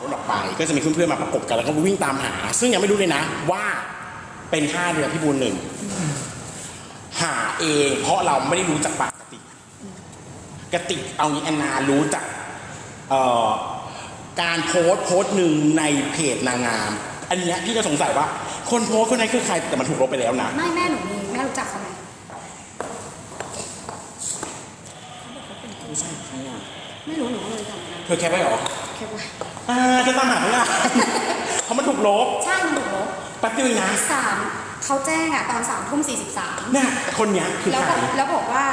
รถออกไปก็จะมีเพื่อนๆมาประกบกันแล้วก็วิ่งตามหา ซึ่งยังไม่รู้เลยนะ ว่าเป็นท่าเรือพี่บูลหนึ่งหาเองเพราะเราไม่ได้รู้จักปากกติกกติกเอางี้แอนนารู้จักเอ่อการโพสต์โพสต์หนึ่งในเพจนางงาม อันเนี้ยพี่ก็สงสัยว่า คนโพสต์คนนั้นคือใครแต่มันถูกลบไปแล้วนะไม่แม่หนูมีแม่รู้จักเขาไหมไม่ใช่ใครอะไม่รู้หนูก็เลยจำไม่ได้เธอแคปไว้เหรอแค่ว่า อ่าเธอตามหาไม่ได้เพราะมันถูกลบใช่มันถูกลบแป๊บเดียวเองนะสามเขาแจ้งอะตอนสามทุ่มสี่สิบสามเนี่ยคนเนี้ยคือแล้วใคร บอกแล้วบอกว่า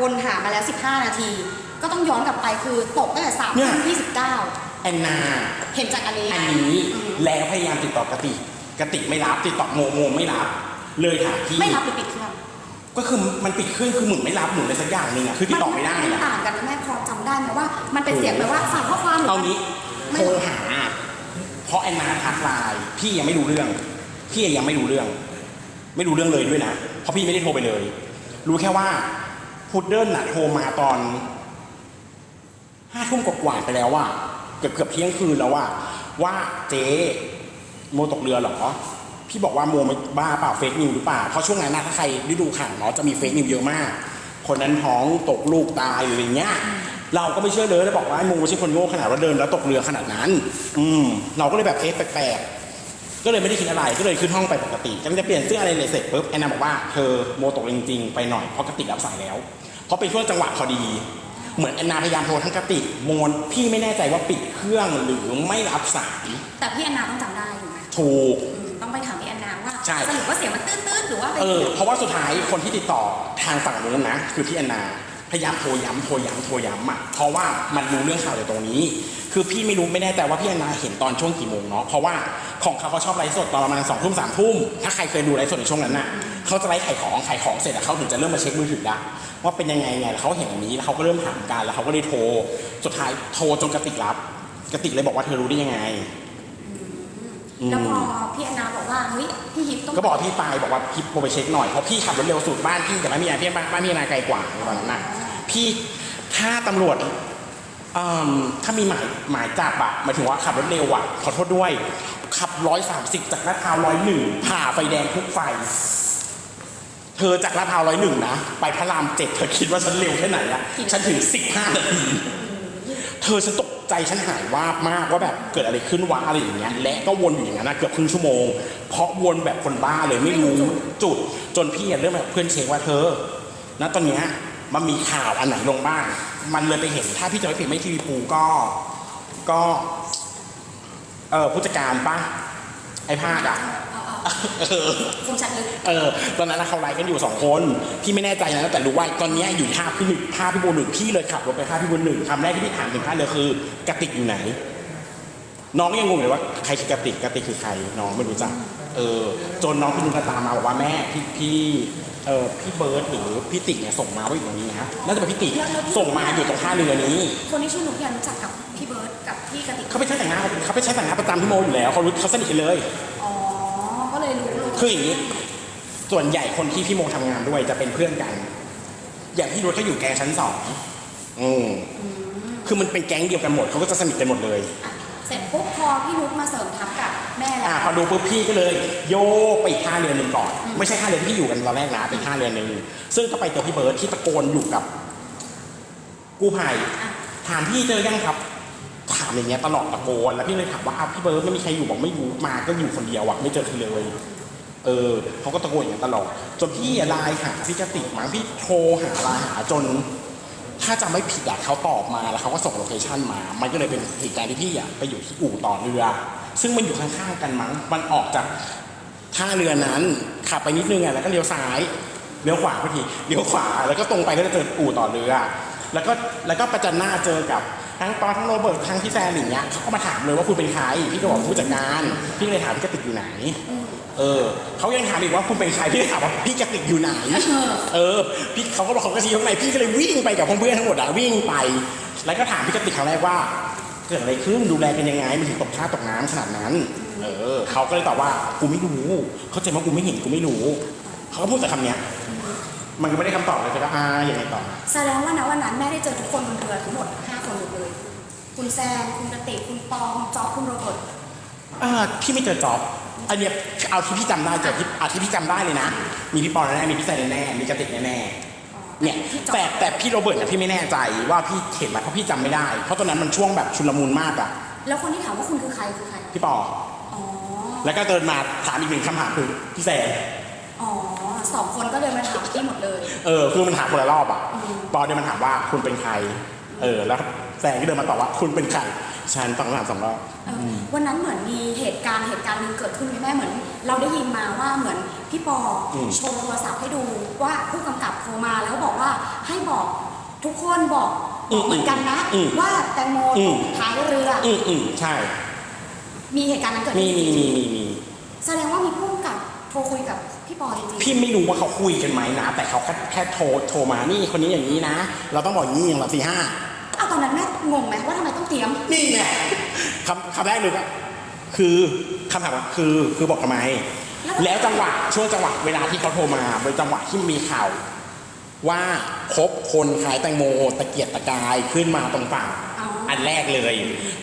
วนหามาแล้ว15นาที ก็ต้องย้อนกลับไปคือตกตั้งแต่สามเนี่ทุ่ยมยี่สิบเก้าแอนนา เห็นจากอันนี้อันนี้แล้วพยายามติดต่อกติกกติกไม่รับติดต่อโมโมไม่รับ เลยถามพี่ไม่รับหรือปิดเครื่องก็คือมันปิดเครื่องคือหมุนไม่รับหมุนอะไรสักอย่างหนึ่งอะคือติดต่อไม่ได้มันอะ ต่างกันนะแม่พอจำได้ไหมว่า มันเป็นเสียงแบบว่าฝากข้อความหรืเอาว่านี้ไม่ โทรหา เพราะแอนนาทักไลน์พี่ยังไม่รู้เรื่อง พี่ยังไม่รู้เรื่อง ไม่รู้เรื่องเลยด้วยนะ เพราะพี่ไม่ได้โทรไปเลย รู้แค่ว่าพุดเดิ้ลน่ะโทรมาตอนห้าทุ่มกว่าๆไปแล้วว่าเกือบเกือบเที่ยงคืนแล้วว่าว่าเจ๊โมตกเรือเหรอ พี่บอกว่าโมไม่บ้าเปล่าเฟกนิวหรือเปล่า เพราะช่วงนั้นนะถ้าใครได้ดูข่าวเนาะจะมีเฟกนิวเยอะมาก คนนั้นท้องตกลูกตายหรืออะไรเงี้ย เราก็ไม่เชื่อเลยแล้วบอกว่าไอ้โมไม่ใช่คนโง่ขนาดว่าเดินแล้วตกเรือขนาดนั้น อืมเราก็เลยแบบเอ๊ะแปลกๆก็เลยไม่ได้คิดอะไรก็เลยขึ้นห้องไปปกติกำลังจะเปลี่ยนเสื้ออะไรเลยเสร็จปุ๊บแอนนาบอกว่าเธอโมตกจริงๆไปหน่อยเพราะกติกรับสายแล้วเพราะเป็นช่วงจังหวะพอดี เหมือนแอนนาพยายามโทรทั้งกติกโมนพี่ไม่แน่ใจว่าปิดเครื่องหรือไม่รับสายแต่พี่แอนนาต้องจำได้ถูกไหมถูกอืมต้องไปถามพี่แอนนาว่าใช่สรุปว่าเสียงมันตื้นๆหรือว่าเป็นเออเพราะว่าสุดท้ายคนที่ติดต่อทางฝั่งนู้นนะ คือพี่แอนนาพ ยายามโทรย้ำโทรย้ำโทรย้ำอะเพราะว่ามันรู้เรื่องข่าวอยู่ตรงนี้ คือพี่ไม่รู้ไม่แน่ใจว่าพี่แอนนาเห็นตอนช่วงกี่โมงเนาะเพราะว่าของเขาเขาชอบไลฟ์สดตอนประมาณสองทุ่มสามทุ่มถ้าใครเคยดูไลฟ์สดในช่วงนั้นน่ะเขาจะไลฟ์ขายของขายของเสร็จแล้วเขาถึงจะเริ่มมาเช็คมือถือละว่าเป็นยังไงไงแล้วเขาเห็นอย่างนี้แล้วเขาก็เริ่มถามกันแล้วเขาก็เลยโทรสุดท้ายโทรจนกระติกรับกระติกเลยบอกว่าเธอรู้ได้ยังไงแล้วพอพี่แอนนาบอกว่าเฮ้ยพี่ฮิปต้องก็บอกพี่ปายบอกว่าพี่โทรไปเช็คหน่อยเพราะพี่ขับรถเร็วสุดบ้านพี่แต่ไม่มีอะไรพี่บ้านบ้านพี่นาไกลกว่าตอนนั้นน่ะ พี่ถ้าตำรวจเอิ่มถ้ามีหมายหมายจับอะหมายถึงว่าขับรถเร็วอะขอโทษด้วย ขับร้อยสามสิบจากลาดพร้าวร้อยหนึ่งผ่าไฟแดงทุกไฟ เธอจากลาดพร้าวร้อยหนึ่งนะ ไปพระรามเจ็ดเธอคิดว่าฉันเร็วแค่ไหนอะฉันถึงสิบห้านาที เธอฉันตกใจฉันหายวาบมากว่าแบบเกิดอะไรขึ้นวะอะไรอย่างเงี้ยและก็วนอยู่อย่างนั้นนะเกือบครึ่งชั่วโมง เพราะวนแบบคนบ้าเลยไม่รู้จุด จนพี่อะเริ่มแบบเพื่อนเช็คว่าเธอ ณตอนเนี้ย มันมีข่าวอันไหนลงบ้าง มันเลยไปเห็นถ้าพี่จะไม่ผิดไม่ทีวีปูก็ก็เออผู้จัดการปะไอ้ภาคอะเออคงชัดลึกเออตอนนั้นนะเขาไลฟ์กันอยู่สองคนพี่ไม่แน่ใจนะแต่รู้ว่าตอนเนี้ยอยู่ท่าพี่หนึ่งท่าพี่บูหนึ่งพี่เลยขับรถไปท่าพี่บูหนึ่งคำแรกที่พี่ถามถึงท่าเรือคือกระติกอยู่ไหน น้องก็ยังงงเลยว่าใครคือกระติกกระติกคือใครน้องไม่รู้จักเออจนน้องพี่นุ้งตามมาบอกว่าแม่พี่พี่ เออพี่เบิร์ดหรือพี่ติ๊กเนี่ยส่งมาว่าอยู่ตรงนี้นะน่าจะเป็นพี่ติ๊กส่งมาอยู่ตรงท่าเรือนี้คนที่ชื่อนุกยันรู้จักกับพี่เบิร์ดกับพี่กติกเขาไปใช้แต่งหน้าเขาไปใช้แต่งหน้าประจำที่โมอยู่แล้วเขารู้เขาสนิทกันเลย อ๋อ ก็เลยรู้รู้คืออย่างนี้ ส่วนใหญ่คนที่พี่โมทำงานด้วยจะเป็นเพื่อนกัน อย่างพี่รุธเขาอยู่แก๊งชั้นสองอืมคือมันเป็นแก๊งเดียวกันหมดเขาก็จะสนิทกันหมดเลย อะ เสร็จปุ๊บพอพี่นุกมาเสริมทัพกับแม่แล้อ่าวพอดูปุ๊บพี่ก็เลยโยกไปอีกท่าเรือหนึ่งก่อนไม่ใช่ท่าเรือที่พี่อยู่กันตอนแรกนะเป็นท่าเรือหนึ่งซึ่งก็ไปเจอพี่เบิร์ดที่ตะโกนอยู่กับกู้ภัย อะถามพี่เจอยังครับ ถามอย่างเงี้ยตลอดตะโกนแล้วพี่เลยถามว่าอ้าวพี่เบิร์ดไม่มีใครอยู่บอกไม่อยู่มาก็อยู่คนเดียวอะไม่เจอใครเลย เออเขาก็ตะโกนอย่างนั้นตลอดจนพี่อะไลน์หาพี่กติกมาพี่โทรหาไลน์หาจน ถ้าจำไม่ผิดอะเขาตอบมาแล้วเขาก็ส่งโลเคชั่นมา มันก็เลยเป็นเหตุการณ์ที่พี่อะไปอยู่ที่อู่ต่อเรือ ซึ่งมันอยู่ข้างๆกันมั้ง มันออกจากท่าเรือนั้นขับไปนิดนึงอะแล้วก็เลี้ยวซ้ายเลี้ยวขวาพอดีเลี้ยวขวาแล้วก็ตรงไปก็จะเจออู่ต่อเรือ แล้วก็แล้วก็ประจันหน้าเจอกับทั้งปอทั้งโรเบิร์ตทั้งพี่แซนอย่างเงี้ยเขาก็มาถามเลยว่าคุณเป็นใครพี่ก็บอกผู้จัดการพี่เลยถามพี่กติกอยู่ไหน เออเขายังถามอีกว่าคุณเป็นใครพี่ก็ถามว่าพี่กติกอยู่ไหน เออ พี่เขาก็บอกเขาก็ชี้ข้างในพี่ก็เลยวิ่งไปกับเพื่อนๆทั้งหมดอะวิ่งไป แล้วก็ถามพี่กติกครั้งแรกว่า เกิดอะไรขึ้นดูแลกันยังไงมันถึงตกท่าตกน้ำขนาดนั้น เออเขาก็เลยตอบว่ากูไม่รู้เขาใจว่ากูไม่เห็นกูไม่รู้เขาก็พูดแต่คำเนี้ยมันก็ไม่ได้คำตอบเลยแต่ก็อ่ายังไงต่อแสดงว่านะวันนั้นแม่ได้เจอทุกคนบนเรือทั้งหมดห้าคนหมดเลย คุณแซนคุณกระติกคุณปอคุณจ๊อบคุณโรเบิร์ตอ่าพี่ไม่เจอจ็อบ อันเนี้ยเอาที่พี่จำได้เจอที่เอาที่พี่จำได้เลยนะ มีพี่ปอนแน่ๆมีพี่แซนแน่ๆมีกระติกแน่ๆเนี่ยพี่จ๊อบแต่แต่พี่โรเบิร์ตเนี่ยพี่ไม่แน่ใจว่าพี่เห็นไหมเพราะพี่จำไม่ได้ เพราะตอนนั้นมันช่วงแบบชุลมุนมากอะแล้วคนที่ถามว่าคุณคือใครคือใครพี่ปออ๋อแล้วก็เดินมาถามอีกหนึ่งคำถามคือพี่แซนอ๋อสองคนก็เดินมาถามพี่หมดเลย เออคือมันถามคนละรอบอะอืมปอเดินมาถามว่าคุณเป็นใคร เออแล้วแซนก็เดินมาตอบว่าคุณเป็นใคร ฉันตอบคำถามสองรอบเออวันนั้นเหมือนมีเหตุการณ์เหตุการณ์หนึงเกิดขึ้นไหมแม่เหมือน เราได้ยินมาว่าเหมือนพี่ปออม โชว์โทรศัพท์ให้ดูว่าผู้กำกับโทรมาแล้วบอกว่าให้บอกทุกคนบอกบอกเหมือนกันนะว่าแตงโมตกท้ายเรืออืมอืมใช่ มีเหตุการณ์นั้นเกิดมีขึ้นมีมีมีมีแสดงว่ามีผู้กำกับโทรคุยกับพี่ปอจริงๆพี่ไม่รู้ว่าเขาคุยกันไหมนะ แต่เขาแค่แค่โทรโทรมานี่คนนี้อย่างนี้นะ เราต้องบอกอย่างนี้อย่างละสี่ห้า อ้าวตอนนั้นแม่งงไหมว่าทำไมต้องเตรียม นี่ไงคำคำแรกเลยก็คือคำถามว่าคือคือบอกทำไม แล้วจังหวะช่วงจังหวะเวลาที่เขาโทรมาเป็นจังหวะที่มีข่าวว่าพบคนขายแตงโมตะเกียกตะกายขึ้นมาตรงฝั่งอ๋ออันแรกเลย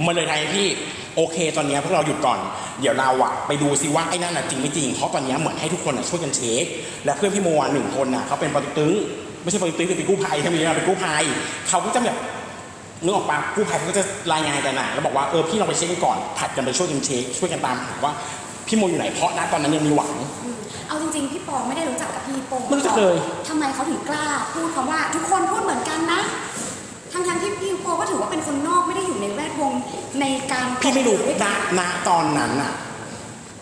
มันเลยทำให้พี่โอเค ตอนเนี้ยพวกเราหยุดก่อน เดี๋ยวเราอะไปดูซิว่าไอ้นั่นอะจริงไม่จริงเพราะตอนเนี้ยเหมือนให้ทุกคนอะช่วยกันเช็คและเพื่อนพี่โมอะหนึ่งคนอะเขาเป็นปฏิตึงไม่ใช่ปฏิตึงคือเป็นกู้ภัยใช่ไหมเป็นกู้ภัยเขาก็จะแบบ นึกออกปะกู้ภัยเขาก็จะรายงานกันอะแล้วบอกว่าเออพี่เราไปเช็คกันก่อนผัดกันไปช่วยกันเช็คช่วยกันตามหาว่าพี่โมอยู่ไหนเพราะณตอนนั้นยังมีหวังอืมเอาจริงๆ พี่ปอไม่ได้รู้จักกับพี่โป้ไม่รู้จักเลย ทำไมเขาถึงกล้า พูดคำว่าทุกคนพูดเหมือนกันนะทั้งๆที่พี่โป้ก็ถือว่าเป็นคนนอกไม่ได้อยู่ในแวดวงในการพี่ไม่รู้ด้วยณกันณตอนนั้นน่ะ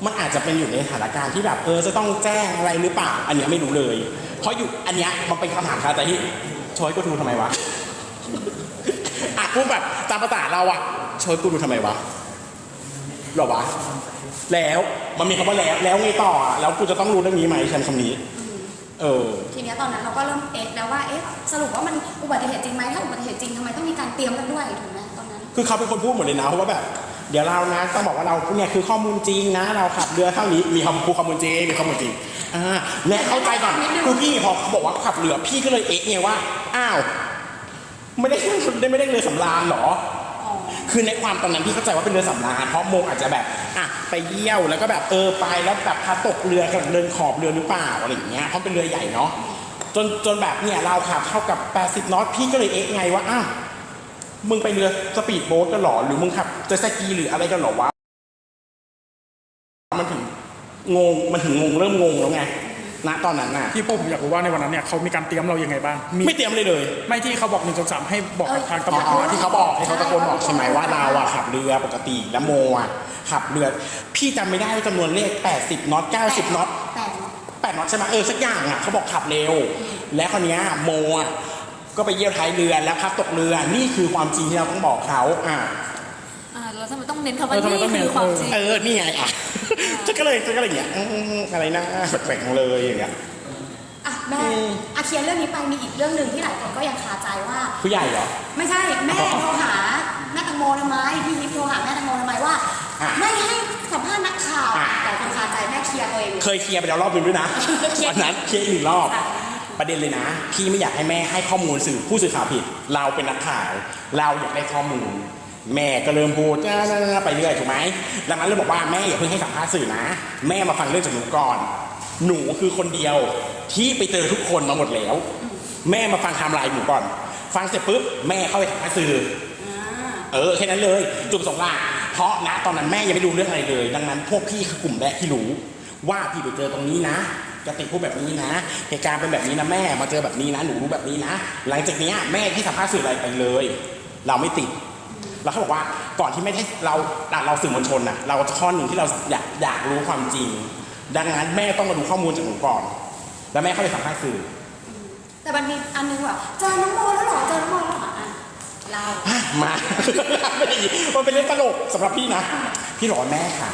มันอาจจะเป็นอยู่ในสถานการณ์ที่แบบเออจะต้องแจ้งอะไรหรือเปล่า อันเนี้ยไม่รู้เลย เพราะอยู่อันเนี้ยมันเป็นคำถามคาใจที่ชอยกูดูทำไมวะอะ พูดแบบตามภาษาเราอะชอยกูดูทำไมวะหรอวะ แล้วมันมีคำว่าแล้วแล้วไงต่ออะแล้วกูจะต้องรู้เรื่องนี้ไหมใช้คำนี้ เออ ทีเนี้ยตอนนั้นเราก็เริ่มเอ็กแล้วว่าเอ๊ะสรุปว่ามันอุบัติเหตุจริงไหมถ้าอุบัติเหตุจริงทำไมต้องมีการเตรียมกันด้วยถูกไหมตอนนั้น คือเขาเป็นคนพูดหมดเลยนะว่าแบบเดี๋ยวเรานะต้องบอกว่าเราเนี่ยคือข้อมูลจริงนะ เราขับเรือเท่านี้มีคำพูดข้อมูลจริงมีข้อมูลจริงอ่าและเข้าใจก่อนนิดนึงคือพี่พอเขาบอกว่าขับเรือพี่ก็เลยเอ๊ะไงว่าอ้าว ไม่ได้ได้ไม่ได้เรือสำราญหรออคือในความตอนนั้นพี่เข้าใจว่าเป็นเรือสำราญเพราะโมอาจจะแบบอะไปเยี่ยวแล้วก็แบบเออไปแล้วแบบพาตกเรือกับเดินขอบเรือหรือเปล่าอะไรอย่างเงี้ยเพราะเป็นเรือใหญ่เนาะจนจนแบบเนี่ยเราขับเท่ากับ 80น็อตพี่ก็เลยเอ๊ะไงว่าอ้าวมึงไปเรือสปีดโบ๊ทกันหรอหรือมึงขับเจสกีหรืออะไรกันหรอวะมันถึงงงมันถึงงงเริ่มงงแล้วไง ณตอนนั้นน่ะพี่โป้ผมอยากรู้ว่าในวันนั้นเนี่ยเขามีการเตรียมเรายังไงบ้างมีไม่เตรียมเลยเลย ไม่ที่เขาบอกหนึ่งสองสามให้บอกกับทางตำรวจอ๋อว่าที่เขาบอกที่เขาตะโกนบอกใช่ไหมว่าเราอะขับเรือปกติแล้วโมอะขับเรือ พี่จำไม่ได้ว่าจำนวนเลข 80น็อต90น็อตแต่8น็อตใช่ไหมเออสักอย่างอะเขาบอกขับเร็ว และคนนี้ยโมอะก็ไปเยี่ยวท้ายเรือแล้วพัดตกเรือนี่คือความจริงที่เราต้องบอกเขาอะอ่าแล้วทำไมต้องเน้นคำว่านี่คือความจริง เออนี่ไงอะ ฉันก็เลยฉันก็เลยอย่างเงี้ยอืมอะไรนะแปลกๆเลยอย่างเงี้ย อะแม่อืม อาเคลียร์เรื่องนี้ไปมีอีกเรื่องหนึ่งที่หลายคนก็ยังคาใจว่า ผู้ใหญ่เหรอ ไม่ใช่แม่โทรหาแม่ตังโมทำไมพี่ฮิปโทรหาแม่ตังโมทำไมว่า อะไม่ให้สัมภาษณ์นักข่าวอะ แต่คนคาใจแม่เคลียร์ตัวเอง เคยเคลียร์ไปแล้วรอบนึงด้วยนะเคลียร์ วันนั้นเคลียร์อีกหนึ่งรอบค่ะประเด็นเลยนะ พี่ไม่อยากให้แม่ให้ข้อมูลสื่อผู้สื่อข่าวผิด เราเป็นนักข่าว เราอยากได้ข้อมูล แม่ก็เริ่มพูดจ้าๆๆไปเรื่อยถูกไหมดังนั้นเลยบอกว่าแม่อย่าเพิ่งให้สัมภาษณ์สื่อนะ แม่มาฟังเรื่องจากหนูก่อน หนูคือคนเดียวที่ไปเจอทุกคนมาหมดแล้ว แม่มาฟังไทม์ไลน์หนูก่อน ฟังเสร็จปุ๊บแม่เข้าไปสัมภาษณ์สื่ออ่าเออแค่นั้นเลยจุดประสงค์หลักเพราะนะตอนนั้นแม่ยังไม่รู้เรื่องอะไรเลย ดังนั้น พวกพี่คือกลุ่มแรกที่รู้ ว่าพี่ไปเจอตรงนี้นะกติกพูดแบบนี้นะเหตุการณ์เป็นแบบนี้นะแม่มาเจอแบบนี้นะหนูรู้แบบนี้นะ หลังจากเนี้ยแม่ที่สัมภาษณ์สื่ออะไรไปเลย เราไม่ติด แล้วเขาบอกว่าก่อนที่ไม่ให้เราอะเราสื่อมวลชนน่ะเราข้อหนึ่งที่เราอยากอยากรู้ความจริง ดังนั้นแม่ต้องมาดูข้อมูลจากหนูก่อน แล้วแม่เข้าไปสัมภาษณ์สื่อ แต่มันมีอันนึงแบบเจอน้องโมแล้วเหรอเจอน้องโมแล้วเหรออะเรามาไม่ได้ยินมันเป็นเรื่องตลกสำหรับพี่นะ พี่บอกว่าแม่ขา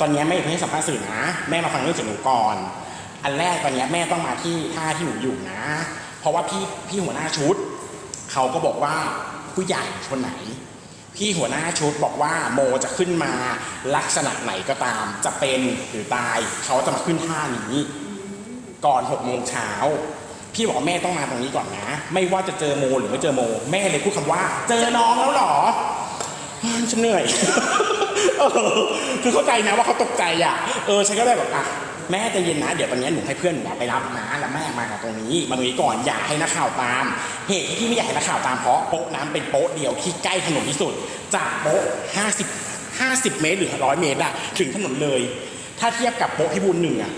ตอนนี้แม่อย่าเพิ่งให้สัมภาษณ์สื่อนะ แม่มาฟังเรื่องจากหนูก่อน อันแรกตอนนี้แม่ต้องมาที่ท่าที่หนูอยู่นะ เพราะว่าพี่พี่หัวหน้าชุด เขาก็บอกว่าผู้ใหญ่คนไหน พี่หัวหน้าชุดบอกว่าโมจะขึ้นมาลักษณะไหนก็ตาม จะเป็นหรือตายเขาจะมาขึ้นท่านี้ ก่อนหกโมงเช้าพี่บอกแม่ต้องมาตรงนี้ก่อนนะ ไม่ว่าจะเจอโมหรือไม่เจอโม แม่เลยพูดคำว่า เจอน้องแล้วหรอฉันเหนื่อยคือเข้าใจนะว่าเขาตกใจอะ เออฉันก็เลยแบบอะ แม่ใจะเย็นนะเดี๋ยวตอนนี้หนูให้เพื่อนหนูไปรับนะแล้วแม่มาตรงนี้มาตรงนี้ก่อนอย่าให้นักข่าวตาม เหตุที่พี่ไม่อยากให้นักข่าวตามเพราะโป๊ะน้ำเป็นโป๊ะเดียวที่ใกล้ถนนที่สุด จากโป๊ะ50 50 เมตรหรือร้อยเมตรอะถึงถนนเลย ถ้าเทียบกับโป๊ะพิบูลหนึ่งอะ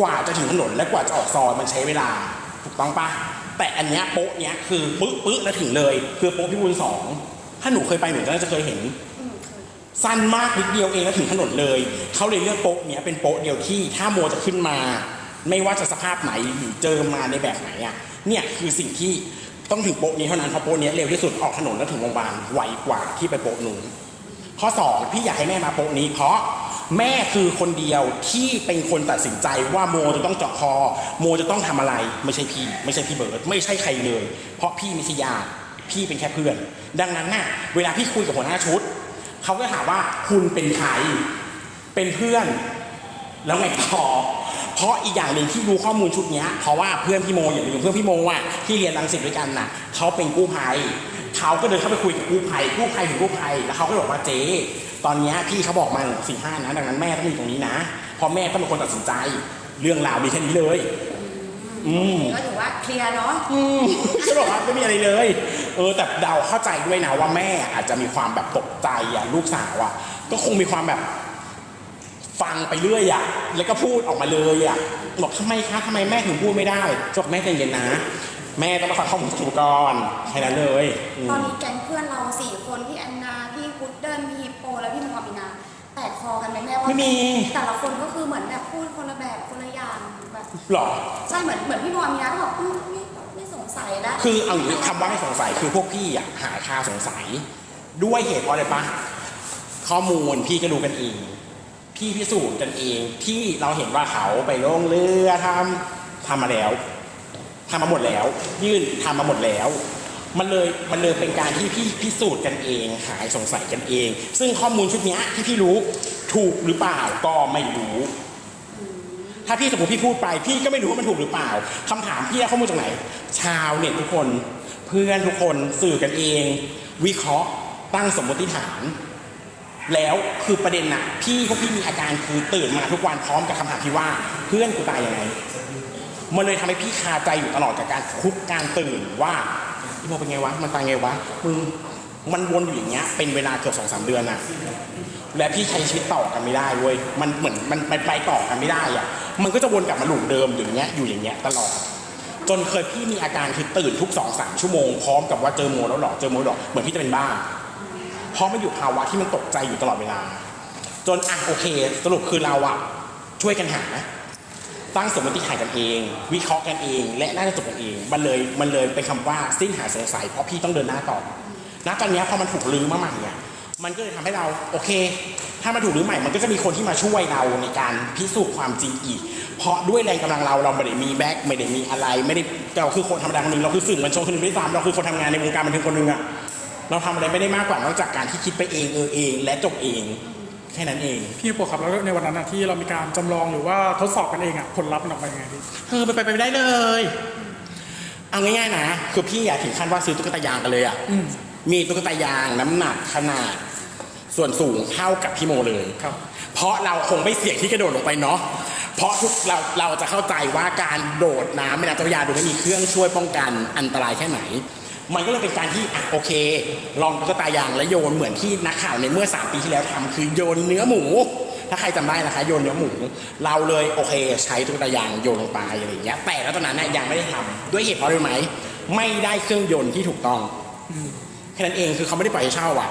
กว่าจะถึงถนนและกว่าจะออกซอยมันใช้เวลาถูกต้องปะแต่อันเนี้ยโป๊ะเนี้ยคือปึ๊กปึ๊กแล้วถึงเลย คือโป๊ะพิบูลสองถ้าหนูเคยไปหนูก็น่าจะเคยเห็น สั้นมากนิดเดียวเองแล้วถึงถนนเลย เขาเลยเลือกโป๊ะเนี้ยเป็นโป๊ะเดียวที่ถ้าโมจะขึ้นมา ไม่ว่าจะสภาพไหนหรือเจอมาในแบบไหนอะเนี่ยคือสิ่งที่ต้องถึงโป๊ะนี้เท่านั้นเพราะโป๊ะนี้เร็วที่สุดออกถนนแล้วถึงโรงพยาบาลไวกว่าที่ไปโป๊ะนู้นข้อสองพี่อยากให้แม่มาโป๊ะนี้ เพราะแม่คือคนเดียวที่เป็นคนตัดสินใจว่าโมจะต้องเจาะคอ โมจะต้องทำอะไร ไม่ใช่พี่ ไม่ใช่พี่เบิร์ดไม่ใช่ใครเลย เพราะพี่ไม่ใช่ญาติพี่เป็นแค่เพื่อน ดังนั้นน่ะเวลาพี่คุยกับหัวหน้าชุด เขาก็ถามว่าคุณเป็นใคร เป็นเพื่อน แล้วไงต่อเพราะอีกอย่างหนึ่งที่รู้ข้อมูลชุดนี้เพราะว่าเพื่อนพี่โมอย่างหนึ่งเพื่อนพี่โมอะที่เรียนรังสิตด้วยกันน่ะเขาเป็นกู้ภัยเขาก็เดินเข้าไปคุยกับกู้ภัยกู้ภัยถึงกู้ภัยแล้วเขาก็บอกว่าเจ๊ตอนนี้พี่เขาบอกมาสี่ห้านะดังนั้นแม่ต้องอยู่ตรงนี้นะเพราะแม่ต้องเป็นคนตัดสินใจ เรื่องราวมีแค่นี้เลย อืม ก็ถือว่าเคลียร์เนาะ อืมฉันบอกว่าไม่มีอะไรเลย เออแต่เดาเข้าใจด้วยนะว่าแม่อาจจะมีความแบบตกใจอะลูกสาวอะ ก็คงมีความแบบ ฟังไปเรื่อยอะ แล้วก็พูดออกมาเลยอะบอกทำไมคะทำไมแม่ถึงพูดไม่ได้จบแม่ใจเย็นนะ แม่ต้องมาฟังข้อมูลถูกก่อนแค่นั้นเลยอืมตอนนี้แก๊งเพื่อนเราสี่คนพี่แอนนา พี่พุดเดิ้ลพี่ฮิปโป และพี่มังกรมีนา แตกคอกันไหมแม่ว่าไม่มี แต่ละคนก็คือเหมือนแบบพูดคนละแบบคนละอย่างแบบ หรอ ใช่เหมือนเหมือนพี่มังกรมีนาก็บอกอืมไม่ไม่สงสัยแล้วคือเอาอย่างนี้คำว่าไม่สงสัยคือพวกพี่อะหาค่าสงสัย ด้วยเหตุเพราะอะไรปะข้อมูลพี่ก็ดูกันเองพี่พิสูจน์กันเองที่เราเห็นว่าเขาไปลงเรือทำทำมาแล้วทำมาหมดแล้ว ยื่นทำมาหมดแล้ว มันเลยมันเลยเป็นการที่พี่พิสูจน์กันเอง หายสงสัยกันเอง ซึ่งข้อมูลชุดเนี้ยที่พี่รู้ถูกหรือเปล่าก็ไม่รู้ ถ้าพี่สมมติพี่พูดไป พี่ก็ไม่รู้ว่ามันถูกหรือเปล่าคำถามพี่ได้ข้อมูลจากไหน ชาวเน็ตทุกคน เพื่อนทุกคนสื่อกันเอง วิเคราะห์ตั้งสมมติฐาน แล้วคือประเด็นน่ะ พี่พวกพี่มีอาการคือตื่นมาทุกวันพร้อมกับคำถามที่ว่า เพื่อนกูตายยังไงมันเลยทำให้พี่คาใจอยู่ตลอดกับการคุกการตื่นว่าพี่โมเป็นไงวะมันตายไงวะมึง มันวนอยู่อย่างเงี้ยเป็นเวลาเกือบสองสามเดือนนะและพี่ใช้ชีวิตต่อกันไม่ได้เว้ยมันเหมือนมันไปไปต่อกันไม่ได้อะมันก็จะวนกลับมาหลุมเดิมอย่างเงี้ยอยู่อย่างเงี้ยตลอด จนเคยพี่มีอาการคือตื่นทุกสองสามชั่วโมงพร้อมกับว่าเจอโมแล้วหรอเจอโมแล้วหรอเหมือนพี่จะเป็นบ้าเพราะมันอยู่ภาวะที่มันตกใจอยู่ตลอดเวลา จนอะโอเค สรุปคือเราอะช่วยกันหาตั้งสมมติฐานกันเอง วิเคราะห์กันเอง และน่าจะจบกันเอง มันเลยมันเลยเป็นคำว่าสิ้นหาสงสัยเพราะพี่ต้องเดินหน้าต่อ ณตอนเนี้ยพอมันถูกลื้อมาใหม่เนี่ยมันก็เลยทำให้เราโอเค ถ้ามันถูกลื้อใหม่ มันก็จะมีคนที่มาช่วยเราในการพิสูจน์ความจริงอีก เพราะด้วยแรงกำลังเราเราไม่ได้มีแบ็คไม่ได้มีอะไร ไม่ได้เราคือคนธรรมดาคนหนึ่งเราคือสื่อมวลชนคนหนึ่งไม่ตามเราคือคนทำงานในวงการบันเทิงคนหนึ่งอะเราทำอะไรไม่ได้มากกว่านอกจากการที่คิดไปเองเออเอง และจบเองแค่นั้นเองพี่โปครับแล้วในวันนั้นอะที่เรามีการจำลองหรือว่าทดสอบกันเองอะผลลัพธ์มันออกมายังไงพี่เออไปไปไปไม่ได้เลยเอาง่ายๆนะคือพี่อยากถึงขั้นว่าซื้อตุ๊กตายางกันเลยอะอื มมีตุ๊กตายางน้ำหนักขนาด ส่วนสูงเท่ากับพี่โมเลย ครับ เพราะเราคงไม่เสี่ยงที่กระโดดลงไปเนาะ เพราะทุกเราเราจะเข้าใจว่าการโดดน้ำแม่น้ำเจ้าพระยาโดยไม่มีเครื่องช่วยป้องกันอันตรายแค่ไหน มันก็เลยเป็นการที่อะโอเค ลองตุ๊กตายางและโยนเหมือนที่นักข่าวในเมื่อ 3 ปีที่แล้วทำคือโยนเนื้อหมู ถ้าใครจำได้นะคะโยนเนื้อหมู เราเลยโอเค ใช้ตุ๊กตายางโยนลงไปอะไรอย่างเงี้ยแต่แล้วตอนนั้นน่ะยังไม่ได้ทำด้วยเหตุเพราะอะไรไหมไม่ได้เครื่องยนต์ที่ถูกต้อง แค่นั้นเองคือเขาไม่ได้ปล่อยให้เช่าอะ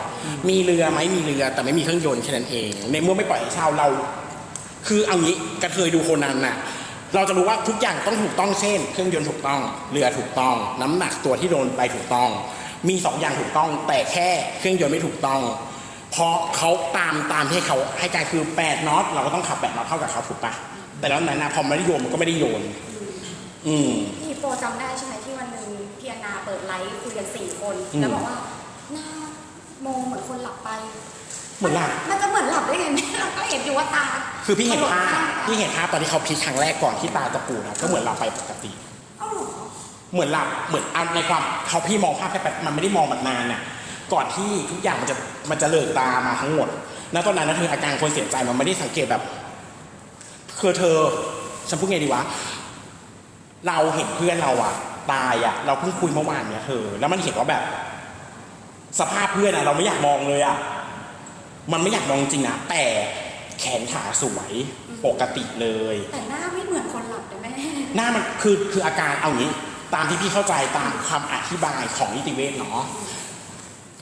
มีเรือไหมมีเรือแต่ไม่มีเครื่องยนต์แค่นั้นเอง ในเมื่อไม่ปล่อยให้เช่าเรา คือเอางี้กระเทยดูโคนันน่ะ เราจะรู้ว่าทุกอย่างต้องถูกต้องเช่น เครื่องยนต์ถูกต้อง เรือถูกต้อง น้ำหนักตัวที่โดนไปถูกต้อง มีสองอย่างถูกต้อง แต่แค่เครื่องยนต์ไม่ถูกต้อง เพราะเขาตามตามที่เขาให้การคือ8น็อตเราก็ต้องขับ8น็อตเท่ากับเขาถูกปะแต่แล้วนั้นนะพอไม่ได้โยนมันก็ไม่ได้โยน อืม พี่ฮิปโปจำได้ใช่ไหมที่วันหนึ่งพี่แอนนาเปิดไลฟ์คุยกันสี่คนอืมแล้วบอกว่าหน้า โมเหมือนคนหลับไป เหมือนหลับ มันจะเหมือนหลับได้ไงแม่เราก็เห็นอยู่ว่าตาคือพี่เห็นภาพถลนพี่เห็นภาพตอนที่เขาพลิกครั้งแรกก่อนที่ตาจะปูดนะก็เหมือนหลับไปปกติเอ้าเหรอเหมือนหลับเหมือนเอาในความเขาพี่มองภาพแค่แป๊บมันไม่ได้มองแบบนานน่ะก่อนที่ทุกอย่างมันจะมันจะเลิกตามมาทั้งหมดณตอนนั้นนะคืออาการคนเสียใจมันไม่ได้สังเกตแบบคือเธอฉันพูดไงดีวะเราเห็นเพื่อนเราอะตายอะเราเพิ่งคุยเมื่อวานเนี่ยเธอ แล้วมันเห็นว่าแบบ สภาพเพื่อนอะเราไม่อยากมองเลยอะมันไม่อยากมองจริงนะแต่แขนขาสวยปกติเลย แต่หน้าไม่เหมือนคนหลับเลยแม่หน้ามันคือคืออาการเอางี้ ตามที่พี่เข้าใจตามคำอธิบายของนิติเวชเนาะ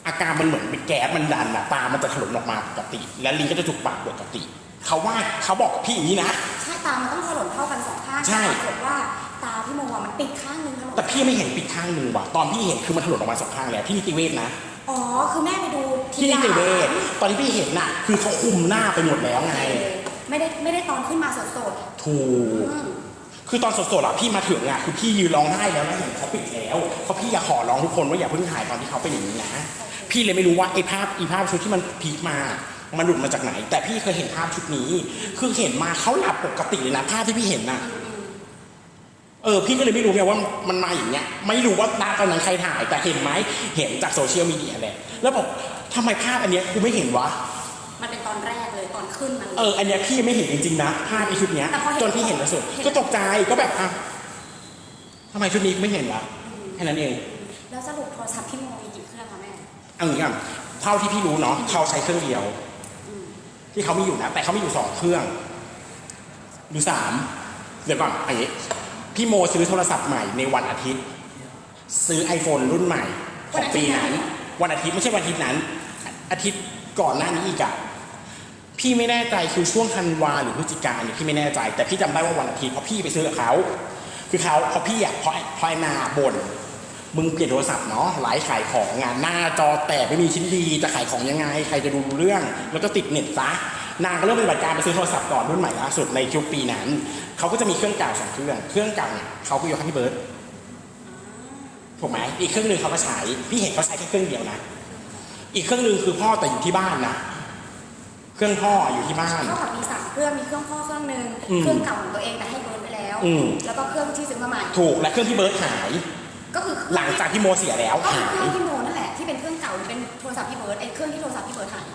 อาการมันเหมือนเป็นแก๊สมันดันอะตา มันจะถลนออกมาปกติ และลิ้นก็จะถูกปากปกติ เขาว่าเขาบอกกับพี่อย่างนี้นะ ใช่ตามันต้องถลนเท่ากันสองข้างใช่ปรากฏว่าตาพี่โมอะมันปิดข้างนึงถลนแต่พี่ไม่เห็นปิดข้างหนึ่งว่ะตอนพี่เห็นคือมันถลนออกมาสองข้างแล้วที่นิติเวชนะ อ๋อ คือแม่ไปดูทีที่นิหลังติเวชตอนที่พี่เห็นน่ะ คือเขาคุมหน้าไปหมดแล้วไง ไม่ได้ไม่ได้ตอนขึ้นมาสดถูกๆอืมคือตอนสดๆอะพี่มาถึงอะคือพี่ยืนร้องไห้แล้วนะเห็นเขาปิดแล้วเพราะพี่อยากขอร้องทุกคนว่าอย่าเพิ่งถ่ายตอนที่เขาเป็นอย่างนี้นะ พี่เลยไม่รู้ว่าไอ้ภาพอีภาพชุดที่มันพีคมามันหลุดมาจากไหน แต่พี่เคยเห็นภาพชุดนี้ คือเห็นมาเขาหลับปกติเลยนะภาพที่พี่เห็นน่ะ เออพี่ก็เลยไม่รู้ไงว่ามันมาอย่างเงี้ยไม่รู้ว่าตอนนั้นใครถ่าย แต่เห็นไหมเห็นจากโซเชียลมีเดียแหละแล้วบอกทำไมภาพอันเนี้ยกูไม่เห็นวะมันเป็นตอนแรกเลยตอนขึ้นมันเอออันเนี้ยพี่ไม่เห็นจริงๆนะภาพไอชุดเนี้ยแต่พอเห็นจนพี่เห็นแล้วสุดเห็น ก็ตกใจก็แบบอะทำไมชุดนี้ไม่เห็นวะแค่นั้นเอง แล้วสรุปโทรศัพท์พี่โมมีกี่เครื่องคะแม่ เอางี้ก่อนเท่าที่พี่รู้เนาะเขาใช้เครื่องเดียวที่เขามีอยู่นะ แต่เขามีอยู่สองเครื่อง หรือสามเดี๋ยวก่อนอันนี้ พี่โมซื้อโทรศัพท์ใหม่ในวันอาทิตย์ ซื้อ iPhone รุ่นใหม่ของปีนั้น วันอาทิตย์ไม่ใช่วันอาทิตย์นั้น อาทิตย์ก่อนหน้านี้อีกอะพี่ไม่แน่ใจคือช่วงธันวาหรือพฤศจิกาเนี่ยพี่ไม่แน่ใจ แต่พี่จำได้ว่าวันอาทิตย์เพราะพี่ไปซื้อกับเขาคือเขาเพราะพี่อะเพราะเพราะไอ้นาบ่นมึงเปลี่ยนโทรศัพท์เนาะไลฟ์ขายของงานหน้าจอแตกไม่มีชิ้นดีจะขายของยังไง ใครจะดูเรื่อง แล้วก็ติดเน็ตซะนางก็เริ่มปฏิบัติการไปซื้อโทรศัพท์ก่อนรุ่นใหม่ล่าสุดในช่วงปีนั้น เขาก็จะมีเครื่องเก่าสองเครื่อง เครื่องเก่าเนี่ยเขาก็ยกให้พี่เบิร์ตถูกไหมอีกเครื่องหนึ่งเขาก็ใช้พี่เห็นเขาใช้แค่เครื่องเดียวนะ อีกเครื่องหนึ่งคือพ่อแต่อยู่ที่บ้านนะ เครื่องพ่ออยู่ที่บ้าน เท่ากับมีสามเครื่องมีเครื่องพ่อเครื่องหนึ่งอืมเครื่องเก่าของตัวเองแต่ให้เบิร์นไปแล้ว อืม แล้วก็เครื่องที่ซื้อมาใหม่ถูกและเครื่องพี่เบิร์ตหาย ก็คือหลังจากที่โมเสียแล้วก็คือหายเครื่องพี่โมนั่นแหละที่เป็นเครื่องเก่าหรือเป็นโทรศัพท์พี่เบิร์ดไอ้เครื่องที่โทรศัพท์พี่เบิร์ดหาย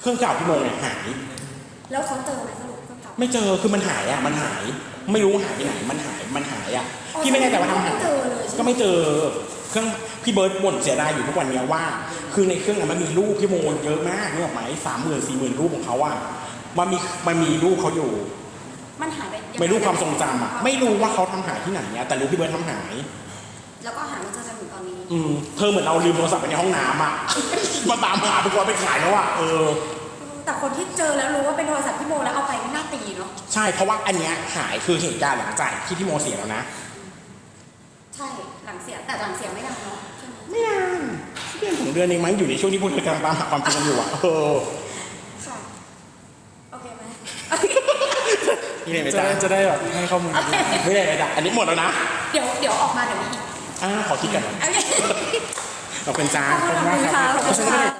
เครื่องเก่าพี่โมเนี่ยหายแล้วเขาเจอไหมสรุปเครื่องเก่า ไม่เจอคือมันหายอะมันหาย ไม่รู้หายไปไหนมันหายมันหายอะพี่ไม่แน่ใจว่าทำหายไม่เจอเลยใช่ไหมก็ไม่เจอเครื่องพี่เบิร์ตบ่นเสียดายอยู่ทุกวันเนี้ยว่า คือในเครื่องนั้นมันมีรูปพี่โมเยอะมากนึกออกไหมสามหมื่นสี่หมื่นรูปของเขาอะมันมีมันมีรูปเขาอยู่ มันหายไปยังงไม่รู้ความทรงจำอะไม่รู้ว่าเขาทำหายที่ไหนอะแต่รู้พี่เบิร์ตทำหาย แล้วก็หาไม่เจอจนถึงตอนนี้อืมเธอเหมือนเราลืมโทรศัพท์ไปในห้องน้ำอะมาตามหาไปกว่าไปขายแล้วอะเออ แต่คนที่เจอแล้วรู้ว่าเป็นโทรศัพท์พี่โมแล้วเอาไปไม่น่าตีเนาะ ใช่เพราะว่าอันเนี้ยหายคือเหตุการณ์หลังจากที่พี่โมเสียแล้วนะใช่ หลังเสีย แต่หลังเสียไม่นานเนาะใช่ไหมไม่นานเดือนสองเดือนเองมั้งอยู่ในช่วงที่พวกเธอกำลังตามหาความจริงกันอยู่อะเออค่ะ โอเคไหมนี่เลยไหมจะจ๊ะได้จะได้แบบให้ข้อมูลโอเคไม่ได้ไหมจ๊ะอันนี้หมดแล้วนะเดี๋ยวเดี๋ยวออกมาเดี๋ยวมีอีกอ่าขอคิดกันโอเค ขอบคุณจ้าขอบคุณค่ะขอบคุณค่ะ